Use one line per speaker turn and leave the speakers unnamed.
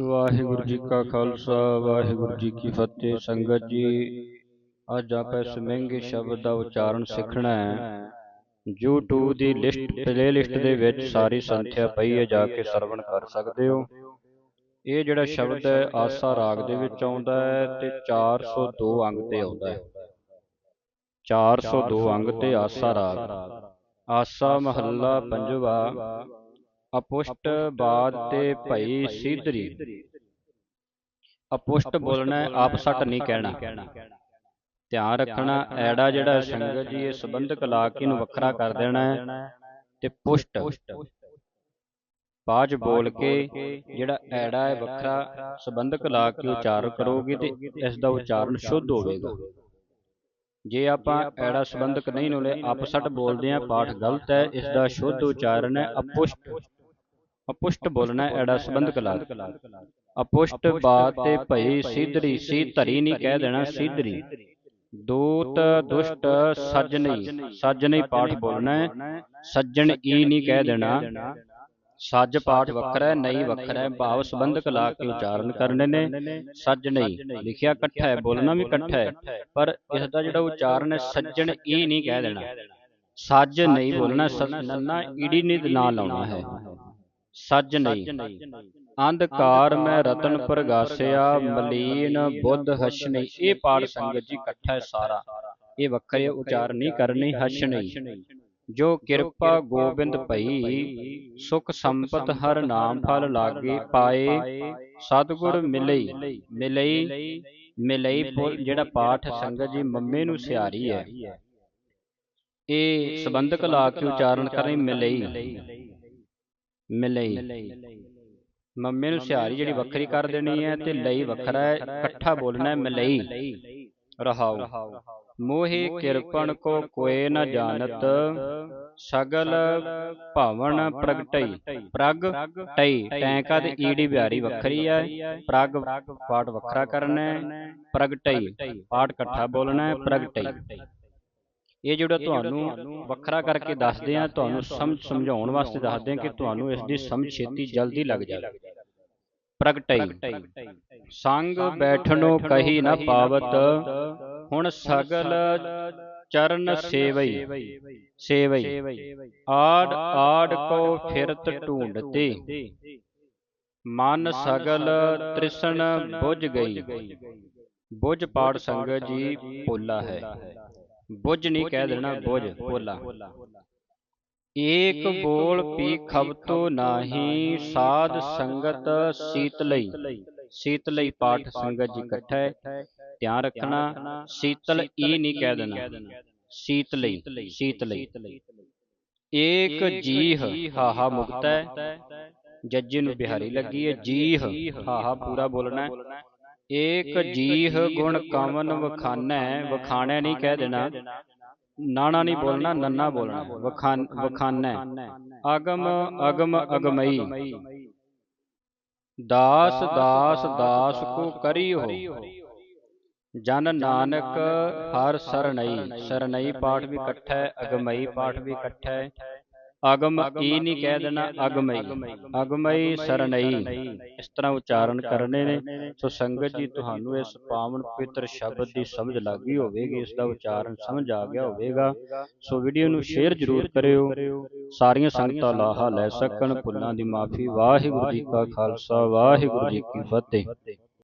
ਵਾਹਿਗੁਰੂ ਜੀ ਕਾ ਖਾਲਸਾ ਵਾਹਿਗੁਰੂ ਜੀ ਕੀ ਫਤਿਹ। ਸੰਗਤ ਜੀ ਅੱਜ ਆਪਾਂ ਇਸ ਮਹਿੰਗੇ ਸ਼ਬਦ ਦਾ ਉਚਾਰਨ ਸਿੱਖਣਾ ਹੈ। YouTube ਦੀ ਲਿਸਟ ਪਲੇਲਿਸਟ ਦੇ ਵਿੱਚ ਸਾਰੀ ਸੰਥਿਆ ਪਈ ਹੈ ਜਾ ਕੇ ਸਰਵਣ ਕਰ ਸਕਦੇ ਹੋ। ਇਹ ਜਿਹੜਾ ਸ਼ਬਦ ਹੈ ਆਸਾ ਰਾਗ ਦੇ ਵਿੱਚ ਆਉਂਦਾ ਹੈ ਤੇ 402 ਅੰਗ ਤੇ ਆਉਂਦਾ ਹੈ। 402 ਅੰਗ ਤੇ ਆਸਾ ਰਾਗ। ਆਸਾ ਮਹੱਲਾ ਪੰਜਵਾ। ਅਪੁਸ਼ਟ ਬਾਦ ਤੇ ਭਈ ਸੀਧਰੀ। ਅਪੁਸ਼ਟ ਬੋਲਣਾ ਹੈ, ਆਪਸਟ ਨਹੀਂ ਕਹਿਣਾ। ਧਿਆਨ ਰੱਖਣਾ ਐੜਾ ਜਿਹੜਾ ਸੰਗਤ ਜੀ ਇਹ ਸੰਬੰਧਕ ਲਾ ਕੇ ਨੂੰ ਵੱਖਰਾ ਕਰ ਦੇਣਾ ਹੈ ਤੇ ਪੁਸ਼ਟ। ਬਾਜ ਬੋਲ ਕੇ ਜਿਹੜਾ ਐੜਾ ਹੈ ਵੱਖਰਾ ਸੰਬੰਧਕ ਲਾ ਕੇ ਉਚਾਰਨ ਕਰੋਗੇ ਤੇ ਇਸ ਦਾ ਉਚਾਰਨ ਸ਼ੁੱਧ ਹੋਵੇਗਾ। ਜੇ ਆਪਾਂ ਐੜਾ ਸੰਬੰਧਕ ਨਹੀਂ ਨੋਲੇ ਅਪਸਟ ਬੋਲਦੇ ਆ ਪਾਠ ਗਲਤ ਹੈ ਇਸ ਦਾ ਸ਼ੁੱਧ ਉਚਾਰਨ ਹੈ ਅਪੁਸ਼ਟ। ਅਪੁਸ਼ਟ ਬੋਲਣਾ ਐੜਾ ਸੰਬੰਧਕ ਲਾ ਕੇ ਅਪੁਸ਼ਟ ਬਾਤ ਤੇ ਭਈ ਸਿਧਰੀ ਸੀ ਧਰੀ ਨਹੀਂ ਕਹਿ ਦੇਣਾ ਸਿਧਰੀ। ਦੂਤ ਦੁਸ਼ਟ ਸੱਜਣੀ ਸੱਜਣੀ ਪਾਠ ਬੋਲਣਾ। ਹੈ ਸੱਜਣ ਈ ਨਹੀਂ ਕਹਿ ਦੇਣਾ। ਸੱਜ ਪਾਠ ਵੱਖਰਾ ਹੈ ਨਹੀਂ ਵੱਖਰਾ ਹੈ ਭਾਵ ਸੰਬੰਧਕ ਲਾ ਕੇ ਉਚਾਰਨ ਕਰਨੇ ਨੇ। ਸੱਜ ਨਹੀਂ। ਲਿਖਿਆ ਇਕੱਠਾ ਹੈ ਬੋਲਣਾ ਵੀ ਇਕੱਠਾ ਹੈ। ਪਰ ਇਸ ਦਾ ਜਿਹੜਾ ਉਚਾਰਨ ਹੈ ਸੱਜਣ ਈ ਨਹੀਂ ਕਹਿ ਦੇਣਾ। ਸੱਜ ਨਹੀਂ ਬੋਲਣਾ ਨੰਨਾ ਈੜੀ ਨਹੀਂ ਨਾ ਲਾਉਣਾ ਹੈ। ਸੱਜ ਨਹੀਂ। ਅੰਧਕਾਰ ਮੈਂ ਰਤਨ ਪ੍ਰਗਾਸਿਆ ਮਲੀਨ ਬੁੱਧ ਹਸ਼ਨੀ ਇਹ ਪਾਠ ਸੰਗਤ ਜੀ ਇਕੱਠਾ ਹੈ ਸਾਰਾ। ਇਹ ਵੱਖਰੇ ਉਚਾਰਨ ਨਹੀਂ ਕਰਨੇ ਹਸ਼ਨੀ ਜੋ ਕਿਰਪਾ ਗੋਬਿੰਦ ਭਈ ਸੁਖ ਸੰਪਤ ਹਰ ਨਾਮ ਫਲ ਲਾਗੇ ਪਾਏ। ਸਤਿਗੁਰ ਮਿਲਈ ਮਿਲਈ ਮਿਲਈ ਜਿਹੜਾ ਪਾਠ ਸੰਗਤ ਜੀ ਮੰਮੇ ਨੂੰ ਸਿਆਰੀ ਹੈ। ਇਹ ਸੰਬੰਧਕ ਲਾ ਕੇ ਉਚਾਰਨ ਕਰਨੀ ਮਿਲਈ। ਮਿਲਈ ਮੰਮੇ ਨੂੰ ਸਿਆਰੀ ਜਿਹੜੀ ਵੱਖਰੀ ਕਰ ਦੇਣੀ ਹੈ ਤੇ ਲਈ ਵੱਖਰਾ ਹੈ ਇਕੱਠਾ ਬੋਲਣਾ ਹੈ ਮਿਲਈ ਰਹਾਉ ਮੋਹਿ ਕਿਰਪਣ ਕੋ ਕੋਏ ਨ ਜਾਣਤ ਸਗਲ ਭਾਵਨ ਪ੍ਰਗਟਈ। ਪ੍ਰਗ ਟਈ। ਟੈਂਕਾ ਤੇ ਈੜੀ ਬਿਹਾਰੀ ਵੱਖਰੀ ਹੈ? ਪ੍ਰਗ ਪਾਠ ਵੱਖਰਾ ਕਰਨਾ ਹੈ ਪ੍ਰਗਟਈ। ਪਾਠ ਇਕੱਠਾ ਬੋਲਣਾ ਹੈ ਪ੍ਰਗਟਈ। ਇਹ ਜਿਹੜਾ ਤੁਹਾਨੂੰ ਵੱਖਰਾ ਕਰਕੇ ਦੱਸਦੇ ਆ ਤੁਹਾਨੂੰ ਸਮਝ ਸਮਝਾਉਣ ਵਾਸਤੇ ਦੱਸਦੇ ਆ ਕਿ ਤੁਹਾਨੂੰ ਇਸ ਦੀ ਸਮਝ ਛੇਤੀ ਜਲਦੀ ਲੱਗ ਜਾਵੇ। ਪ੍ਰਗਟਈ। ਸੰਗ ਬੈਠਣੋ ਕਹੀ ਨਾ ਪਾਵਤ। ਹੁਣ ਸਗਲ ਚਰਨ ਸੇਵਈ। ਸੇਵਈ। ਆੜ ਆੜ ਕੋ ਫਿਰਤ ਢੂੰਡਤੇ। ਮਨ ਸਗਲ ਤ੍ਰਿਸ਼ਨ ਬੁਝ ਗਈ। ਬੁਝ ਪਾੜ ਸੰਗਤ ਜੀ ਪੋਲਾ ਹੈ। ਬੁੱਝ ਨਹੀਂ ਕਹਿ ਦੇਣਾ ਬੁੱਝ ਪੋਲਾ ਏਕ ਬੋਲ ਪੀ ਖਬਤੋ ਨਾਹੀ ਸਾਧ ਸੰਗਤ ਸੀਤਲਈ ਸੀਤਲਈ ਪਾਠ ਸੰਗਤ ਜੀ ਇਕੱਠਾ ਹੈ। ਧਿਆਨ ਰੱਖਣਾ ਸੀਤਲ ਈ ਨਹੀਂ ਕਹਿ ਦੇਣਾ। ਸੀਤਲਈ ਸੀਤਲਈ ਏਕ ਜੀਹ ਹਾਹਾ ਮੁਕਤ। ਹੈ ਜੱਜੇ ਨੂੰ ਬਿਹਾਰੀ ਲੱਗੀ ਹੈ ਜੀਹ ਹਾਹਾ ਪੂਰਾ ਬੋਲਣਾ ਹੈ। ਏਕ ਜੀਹ ਗੁਣ ਕਵਨ ਵਖਾਨੈ ਵਖਾਣੈ ਨਹੀਂ ਕਹਿ ਦੇਣਾ। ਨਾਣਾ ਨਹੀਂ ਬੋਲਣਾ ਨੰਨਾ ਬੋਲਣਾ। ਵਖਾਨ ਵਖਾਨੈ ਅਗਮ ਅਗਮ ਅਗਮਈ। ਦਾਸ ਦਾਸ ਦਾਸ ਕੋ ਕਰੀ ਹੋ ਜਨ ਨਾਨਕ ਹਰ ਸਰਣਈ। ਸਰਣਈ। ਪਾਠ ਵੀ ਇਕੱਠਾ ਹੈ ਅਗਮਈ ਪਾਠ ਵੀ ਇਕੱਠਾ। ਹੈ ਅਗਮ ਈ ਨਹੀਂ ਕਹਿ ਦੇਣਾ ਅਗਮਈ ਅਗਮਈ ਸਰਣਈ ਇਸ ਤਰ੍ਹਾਂ ਉਚਾਰਨ ਕਰਨੇ ਨੇ। ਸੋ ਸੰਗਤ ਜੀ ਤੁਹਾਨੂੰ ਇਸ ਪਾਵਨ ਪਵਿੱਤਰ ਸ਼ਬਦ ਦੀ ਸਮਝ ਲੱਗੀ ਹੋਵੇਗੀ ਇਸ ਦਾ ਉਚਾਰਨ ਸਮਝ ਆ ਗਿਆ ਹੋਵੇਗਾ। ਸੋ ਵੀਡੀਓ ਨੂੰ ਸ਼ੇਅਰ ਜ਼ਰੂਰ ਕਰਿਓ। ਸਾਰੀਆਂ ਸੰਗਤਾਂ ਲਾਹਾ ਲੈ ਸਕਣ। ਭੁੱਲਾਂ ਦੀ ਮਾਫੀ। ਵਾਹਿਗੁਰੂ ਜੀ ਕਾ ਖਾਲਸਾ। ਵਾਹਿਗੁਰੂ ਜੀ ਕੀ ਫਤਿਹ।